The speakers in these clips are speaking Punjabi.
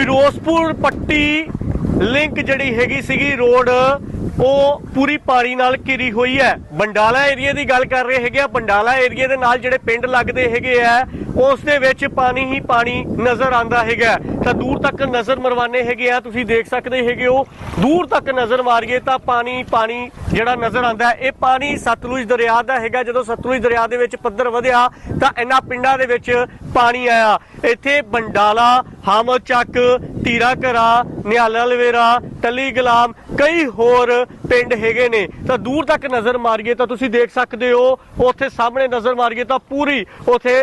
ਫਿਰੋਜ਼ਪੁਰ ਪੱਟੀ ਲਿੰਕ ਜਿਹੜੀ ਹੈਗੀ ਸੀਗੀ ਰੋਡ ਉਹ ਪੂਰੀ ਪਾਣੀ ਨਾਲ ਘਿਰੀ ਹੋਈ ਹੈ। ਬੰਡਾਲਾ ਏਰੀਆ ਦੀ ਗੱਲ ਕਰ ਰਹੇ ਹੈਗੇ ਆ। ਬੰਡਾਲਾ ਏਰੀਆ ਦੇ ਨਾਲ ਜਿਹੜੇ ਪਿੰਡ ਲੱਗਦੇ ਹੈਗੇ ਆ ਉਸ ਦੇ ਵਿੱਚ ਪਾਣੀ ਹੀ ਪਾਣੀ ਨਜ਼ਰ ਆਂਦਾ ਹੈਗਾ ਤਾਂ ਦੂਰ ਤੱਕ ਨਜ਼ਰ ਮਰਵਾਨੇ ਹੈਗੇ ਆ, ਤੁਸੀਂ ਦੇਖ ਸਕਦੇ ਹੈਗੇ ਹੋ। ਦੂਰ ਤੱਕ ਨਜ਼ਰ ਮਾਰੀਏ ਤਾਂ ਪਾਣੀ ਪਾਣੀ ਜਿਹੜਾ ਨਜ਼ਰ ਆਂਦਾ ਇਹ ਪਾਣੀ ਸਤਲੁਜ ਦਰਿਆ ਦਾ ਹੈਗਾ। ਜਦੋਂ ਸਤਲੁਜ ਦਰਿਆ ਦੇ ਵਿੱਚ ਪੱਧਰ ਵਧਿਆ, ਤਾਂ ਇਹਨਾਂ ਪਿੰਡਾਂ ਦੇ ਵਿੱਚ ਪਾਣੀ ਆਇਆ। ਇੱਥੇ ਬੰਡਾਲਾ ਹਾਮਦ ਚੱਕ ਧੀਰਾ ਘਰਾ ਨਿਹਾਲਾ ਲਵੇਰਾ ਟੱਲੀ ਗੁਲਾਮ ਕਈ ਹੋਰ ਪਿੰਡ ਹੈਗੇ ਨੇ। ਤਾਂ ਦੂਰ ਤੱਕ ਨਜ਼ਰ ਮਾਰੀਏ ਤਾਂ ਤੁਸੀਂ ਦੇਖ ਸਕਦੇ ਹੋ, ਉੱਥੇ ਸਾਹਮਣੇ ਨਜ਼ਰ ਮਾਰੀਏ ਤਾਂ ਪੂਰੀ ਉੱਥੇ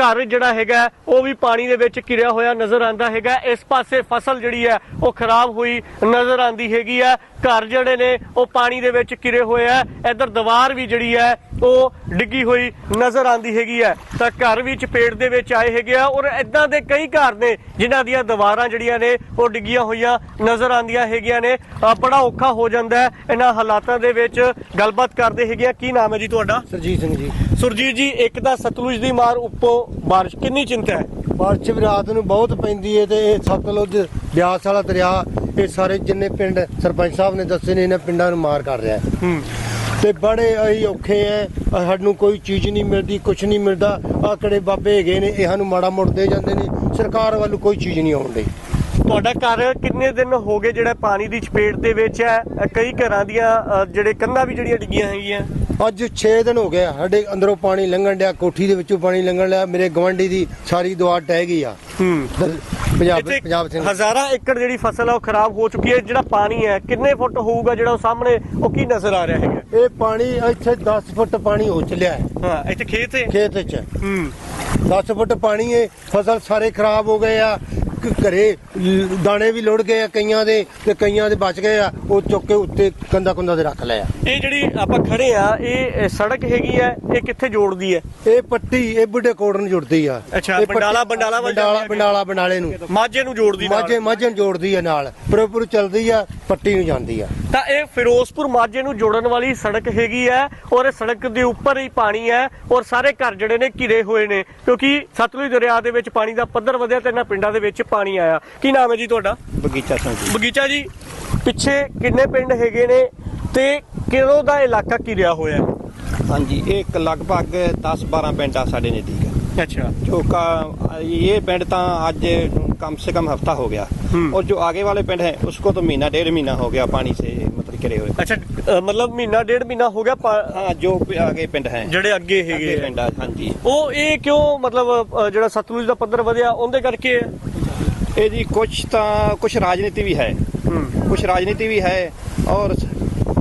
ਘਰ ਜਿਹੜਾ ਹੈਗਾ, ਉਹ ਵੀ ਪਾਣੀ ਦੇ ਵਿੱਚ ਘਿਰਿਆ ਹੋਇਆ ਨਜ਼ਰ ਆਂਦਾ ਹੈਗਾ। ਇਸ ਪਾਸੇ ਫਸਲ ਜਿਹੜੀ ਹੈ, ਉਹ ਖਰਾਬ ਹੋਈ ਨਜ਼ਰ ਆਂਦੀ ਹੈਗੀ ਹੈ। ਘਰ ਜਿਹੜੇ ਨੇ ਉਹ ਪਾਣੀ ਦੇ ਵਿੱਚ ਘਿਰੇ ਹੋਏ ਆ। ਇਧਰ ਦੀਵਾਰ ਵੀ ਜਿਹੜੀ ਹੈ ਉਹ ਡਿੱਗੀ ਹੋਈ ਨਜ਼ਰ ਆਂਦੀ ਹੈਗੀ ਹੈ। ਤਾਂ ਘਰ ਵੀ ਚਪੇੜ ਦੇ ਵਿੱਚ ਆਏ ਹੈਗੇ ਆ ਔਰ ਇਦਾਂ ਦੇ ਕਈ ਘਰ ਨੇ ਜਿਨ੍ਹਾਂ ਦੀਆਂ ਦੀਵਾਰਾਂ ਜਿਹੜੀਆਂ ਨੇ ਉਹ ਡਿੱਗੀਆਂ ਹੋਈਆਂ ਨਜ਼ਰ ਆਂਦੀਆਂ ਹੈਗੀਆਂ ਨੇ। ਬੜਾ ਔਖਾ ਹੋ ਜਾਂਦਾ ਹੈ। ਇਹਨਾਂ ਹਾਲਾਤਾਂ ਦੇ ਵਿੱਚ ਗੱਲਬਾਤ ਕਰਦੇ ਹੈਗੇ ਆ। ਕੀ ਨਾਮ ਹੈ ਜੀ ਤੁਹਾਡਾ? ਸਰਜੀਤ ਸਿੰਘ ਜੀ। ਸੁਰਜੀਤ ਜੀ ਇੱਕ ਤਾਂ ਸਤਲੁਜ ਦੀ ਮਾਰ ਉੱਪੋਂ ਬਾਰਿਸ਼ ਕਿੰਨੀ ਚਿੰਤਾ ਹੈ? ਬਾਰਿਸ਼ ਵੀ ਰਾਤ ਨੂੰ ਬਹੁਤ ਪੈਂਦੀ ਹੈ ਤੇ ਇਹ ਸਤਲੁਜ ਬਿਆਸ ਵਾਲਾ ਦਰਿਆ ਇਹ ਸਾਰੇ ਜਿੰਨੇ ਪਿੰਡ ਸਰਪੰਚ ਸਾਹਿਬ ਨੇ ਦੱਸੇ ਨੇ ਇਹਨਾਂ ਪਿੰਡਾਂ ਨੂੰ ਮਾਰ ਕਰ ਰਿਹਾ ਹੈ। ਤੇ ਬੜੇ ਅਸੀਂ ਔਖੇ ਐ ਸਾਨੂੰ ਕੋਈ ਚੀਜ਼ ਨਹੀਂ ਮਿਲਦੀ ਕੁਝ ਨਹੀਂ ਮਿਲਦਾ। ਆਕੜੇ ਬਾਬੇ ਹੈਗੇ ਨੇ ਇਹ ਸਾਨੂੰ ਮਾੜਾ ਮੋੜ ਦੇ ਜਾਂਦੇ ਨੇ। ਸਰਕਾਰ ਵੱਲੋਂ ਕੋਈ ਚੀਜ਼ ਨਹੀਂ ਡਈ। ਤੁਹਾਡਾ ਘਰ ਕਿੰਨੇ ਦਿਨ ਹੋ ਗਏ ਜਿਹੜਾ ਪਾਣੀ ਦੀ ਚਪੇਟ ਦੇ ਵਿੱਚ ਹੈ? ਕਈ ਘਰਾਂ ਦੀਆਂ ਜਿਹੜੇ ਕੰਧਾਂ ਵੀ ਜਿਹੜੀਆਂ ਡਿੱਗੀਆਂ ਹੈਗੀਆਂ। ਅੱਜ 6 ਦਿਨ ਹੋ ਗਏ ਆ, ਸਾਡੇ ਅੰਦਰੋਂ ਪਾਣੀ ਲੰਘਣ ਡਿਆ ਕੋਠੀ ਦੇ ਵਿੱਚੋਂ ਪਾਣੀ ਲੰਘਣ ਲਿਆ ਮੇਰੇ ਗਵੰਡੀ ਦੀ ਸਾਰੀ ਦੁਆ ਟਹਿ ਗਈ ਆ। ਹੂੰ। ਦਰ- ਪੰਜਾਬ ਇੱਥੇ ਪੰਜਾਬ ਸਿੰਘ। ਹਜ਼ਾਰਾਂ ਏਕੜ ਜਿਹੜੀ ਫਸਲ ਆ ਉਹ ਖਰਾਬ ਹੋ ਚੁੱਕੀ ਹੈ। ਜਿਹੜਾ ਪਾਣੀ ਹੈ ਕਿੰਨੇ ਫੁੱਟ ਹੋਊਗਾ ਜਿਹੜਾ ਉਹ ਸਾਹਮਣੇ ਉਹ ਕੀ ਨਜ਼ਰ ਆ ਰਿਹਾ ਹੈਗਾ? ਇਹ ਪਾਣੀ ਇੱਥੇ 10 ਫੁੱਟ ਪਾਣੀ ਹੋ ਚੱਲਿਆ ਹੈ। ਹਾਂ ਇੱਥੇ ਖੇਤ ਹੈ? ਖੇਤ ਵਿੱਚ। ਹੂੰ। 10 ਫੁੱਟ ਪਾਣੀ ਹੈ। ਫਸਲ ਸਾਰੇ ਖਰਾਬ ਹੋ ਗਏ ਆ। ਘਰੇ ਦਾਣੇ ਵੀ ਲੁੜ ਗਏ ਆ ਕਈਆਂ ਦੇ ਤੇ ਕਈਆਂ ਦੇ ਬਚ ਗਏ ਆ ਉਹ ਚੁੱਕ ਕੇ ਉੱਤੇ ਕੰਦਾ ਕੁੰਦਾ ਦੇ ਰੱਖ ਲਿਆ। ਇਹ ਜਿਹੜੀ ਆਪਾਂ ਖੜੇ ਆ ਇਹ ਸੜਕ ਹੈਗੀ ਹੈ ਇਹ ਕਿੱਥੇ ਜੋੜਦੀ ਹੈ ਇਹ ਪੱਟੀ ਇਹ ਬੁੱਢੇ ਕੋਟ ਨੂੰ ਜੁੜਦੀ ਆ। ਅੱਛਾ, ਬੰਡਾਲਾ- ਬੰਡਾਲਾ ਬੰਡਾਲਾ ਆ। ਬੰਡਾਲਾ ਬੰਡਾਲੇ ਨੂੰ। ਮਾਝੇ ਨੂੰ ਜੋੜਦੀ। ਮਾਝੇ ਮਾਝੇ ਨੂੰ ਜੋੜਦੀ ਆ ਨਾਲ। ਪ੍ਰੋਪਰ ਚੱਲਦੀ ਆ ਪੱਟੀ ਨੂੰ ਜਾਂਦੀ ਆ। ਤਾਂ ਇਹ ਫਿਰੋਜ਼ਪੁਰ ਮਾਝੇ ਨੂੰ ਜੋੜਨ ਵਾਲੀ ਸੜਕ ਹੈਗੀ ਹੈ ਔਰ ਇਹ ਸੜਕ ਦੇ ਉੱਪਰ ਹੀ ਪਾਣੀ ਹੈ ਔਰ ਸਾਰੇ ਘਰ ਜਿਹੜੇ ਨੇ ਘਿਰੇ ਹੋਏ ਨੇ ਕਿਉਂਕਿ ਸਤਲੁਜ ਦਰਿਆ ਦੇ ਵਿੱਚ ਪਾਣੀ ਦਾ ਪੱਧਰ ਵਧਿਆ ਤੇ ਇਹਨਾਂ ਪਿੰਡਾਂ ਦੇ ਵਿੱਚ ਪਾਣੀ ਆਇਆ। ਕੀ ਨਾਮ ਹੈ ਜੀ ਤੁਹਾਡਾ? ਬਗੀਚਾ ਸਿੰਘ ਜੀ। ਬਗੀਚਾ ਜੀ। ਪਿੱਛੇ ਕਿੰਨੇ ਪਿੰਡ ਹੈਗੇ ਨੇ ਤੇ ਕਿਹੜੋ ਦਾ ਇਲਾਕਾ ਘਿਰਿਆ ਹੋਇਆ ਹਾਂਜੀ ਇਹ ਇੱਕ ਲਗਭਗ 10 12 ਪਿੰਡ ਆ ਸਾਡੇ ਨਜ਼ਦੀਕ ਅੱਛਾ। ਜੋ ਕਾ ਇਹ ਪਿੰਡ ਤਾਂ ਅੱਜ कम से कम हफ्ता हो गया हम्म। और जो आगे वाले पिंड हैं उसको तो महीना डेढ़ महीना हो गया पानी से मतलब घिरे हुए ਅੱਛਾ ਅ, ਮਤਲਬ ਮਹੀਨਾ ਡੇਢ ਮਹੀਨਾ ਹੋ ਗਿਆ ਪਾ- हाँ जो आगे पिंड हैं ਜਿਹੜੇ ਅੱਗੇ आगे ਹੈਗੇ ਆ। पिंड आ, हाँ जी ਉਹ ਇਹ ਕਿਉਂ ਮਤਲਬ ਅ, ਜਿਹੜਾ ਸਤਲੁਜ ਦਾ ਪੱਧਰ ਵਧਿਆ ਉਹਦੇ ਕਰਕੇ ਹੈ? ये जी कुछ ਤਾਂ ਕੁਝ ਰਾਜਨੀਤੀ ਵੀ ਹੈ ਹੂੰ ਕੁਝ ਰਾਜਨੀਤੀ ਵੀ ਹੈ ਔਰ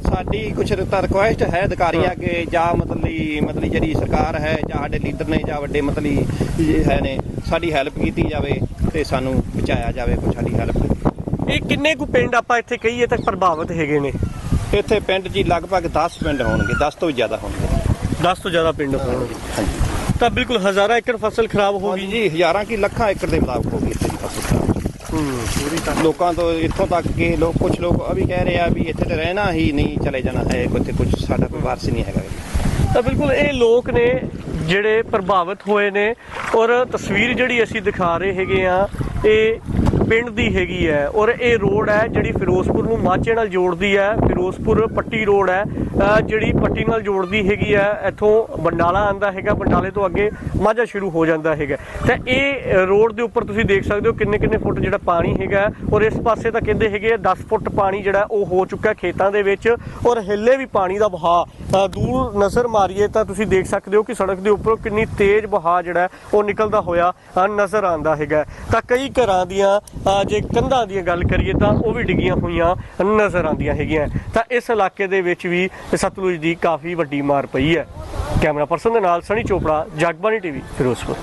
ਸਾਡੀ ਕੁਝ ਤਾਂ ਰਿਕੁਐਸਟ ਹੈ ਅਧਿਕਾਰੀਆਂ ਅੱਗੇ ਜਾਂ ਮਤਲਬ ਲਈ- ਮਤਲਬ ਜਿਹੜੀ ਸਰਕਾਰ ਹੈ ਜਾਂ ਸਾਡੇ ਲੀਡਰ ਨੇ ਜਾਂ ਵੱਡੇ ਮਤਲਬ ਇਹ ਹੈ ਨੇ ਸਾਡੀ ਹੈਲਪ ਕੀਤੀ ਜਾਵੇ ਤੇ ਸਾਨੂੰ ਬਚਾਇਆ ਜਾਵੇ ਕੋਈ ਸਾਡੀ ਹੈਲਪ ਇਹ ਕਿੰਨੇ ਕੁ ਪਿੰਡ ਆਪਾਂ ਇੱਥੇ ਕਹੀਏ ਤੱਕ ਪ੍ਰਭਾਵਿਤ ਹੈਗੇ ਨੇ? ਇੱਥੇ ਪਿੰਡ ਜੀ ਲਗਭਗ 10 ਪਿੰਡ ਹੋਣਗੇ 10 ਤੋਂ ਵੀ ਜ਼ਿਆਦਾ ਹੋਣਗੇ। 10 ਤੋਂ ਜ਼ਿਆਦਾ ਪਿੰਡ ਹੋਣਗੇ। ਹਾਂਜੀ ਤਾਂ ਬਿਲਕੁਲ ਹਜ਼ਾਰਾਂ ਏਕੜ ਫਸਲ ਖਰਾਬ ਹੋ ਗਈ। ਜੀ ਹਜ਼ਾਰਾਂ ਕੀ ਲੱਖਾਂ ਏਕੜ ਦੇ ਮੁਤਾਬਕ ਹੋ ਗਈ ਇੱਥੇ ਦੀ ਫਸਲ ਖਰਾਬ। ਲੋਕਾਂ ਤੋਂ ਇੱਥੋਂ ਤੱਕ ਕਿ ਲੋਕ ਕੁਝ ਲੋਕ ਅਭੀ ਕਹਿ ਰਹੇ ਆ ਵੀ ਇੱਥੇ ਤੇ ਰਹਿਣਾ ਹੀ ਨਹੀਂ ਚਲੇ ਜਾਣਾ ਹੈ ਇੱਥੇ ਕੁਝ ਸਾਡਾ ਕੋਈ ਵਾਰਸ ਹੀ ਨਹੀਂ ਹੈਗਾ। ਤਾਂ ਬਿਲਕੁਲ ਇਹ ਲੋਕ ਨੇ ਜਿਹੜੇ ਪ੍ਰਭਾਵਿਤ ਹੋਏ ਨੇ ਔਰ ਤਸਵੀਰ ਜਿਹੜੀ ਅਸੀਂ ਦਿਖਾ ਰਹੇ ਹੈਗੇ ਆ ਇਹ ਪਿੰਡ ਦੀ ਹੈਗੀ ਹੈ ਔਰ ਇਹ ਰੋਡ ਹੈ ਜਿਹੜੀ ਫਿਰੋਜ਼ਪੁਰ ਨੂੰ ਮਾਝੇ ਨਾਲ ਜੋੜਦੀ ਹੈ, ਫਿਰੋਜ਼ਪੁਰ ਪੱਟੀ ਰੋਡ ਹੈ ਜਿਹੜੀ ਪੱਟੀ ਨਾਲ ਜੋੜਦੀ ਹੈਗੀ ਹੈ, ਇੱਥੋਂ ਬੰਡਾਲਾ ਆਂਦਾ ਹੈਗਾ, ਬੰਡਾਲੇ ਤੋਂ ਅੱਗੇ ਮਾਝਾ ਸ਼ੁਰੂ ਹੋ ਜਾਂਦਾ ਹੈਗਾ। ਤਾਂ ਇਹ ਰੋਡ ਦੇ ਉੱਪਰ ਤੁਸੀਂ ਦੇਖ ਸਕਦੇ ਹੋ ਕਿੰਨੇ ਕਿੰਨੇ ਫੁੱਟ ਜਿਹੜਾ ਪਾਣੀ ਹੈਗਾ ਔਰ ਇਸ ਪਾਸੇ ਤਾਂ ਕਹਿੰਦੇ ਹੈਗੇ ਆ 10 ਫੁੱਟ ਪਾਣੀ ਜਿਹੜਾ ਉਹ ਹੋ ਚੁੱਕਾ ਖੇਤਾਂ ਦੇ ਵਿੱਚ ਔਰ ਹਿੱਲੇ ਵੀ ਪਾਣੀ ਦਾ ਵਹਾਅ ਦੂਰ ਨਜ਼ਰ ਮਾਰੀਏ ਤਾਂ ਤੁਸੀਂ ਦੇਖ ਸਕਦੇ ਹੋ ਕਿ ਸੜਕ ਦੇ ਉੱਪਰੋਂ ਕਿੰਨੀ ਤੇਜ਼ ਵਹਾਅ ਜਿਹੜਾ ਉਹ ਨਿਕਲਦਾ ਹੋਇਆ ਨਜ਼ਰ ਆਂਦਾ ਹੈਗਾ ਤਾਂ ਕਈ ਘਰਾਂ ਦੀਆਂ ਜੇ ਕੰਧਾਂ ਦੀਆਂ ਗੱਲ ਕਰੀਏ ਤਾਂ ਉਹ ਵੀ ਡਿੱਗੀਆਂ ਹੋਈਆਂ ਨਜ਼ਰ ਆਉਂਦੀਆਂ ਹੈਗੀਆਂ। ਤਾਂ ਇਸ ਇਲਾਕੇ ਦੇ ਵਿੱਚ ਵੀ ਸਤਲੁਜ ਦੀ ਕਾਫੀ ਵੱਡੀ ਮਾਰ ਪਈ ਹੈ। ਕੈਮਰਾ ਪਰਸਨ ਦੇ ਨਾਲ ਸਣੀ ਚੋਪੜਾ, ਜਗਬਾਣੀ ਟੀਵੀ ਫਿਰੋਜ਼ਪੁਰ।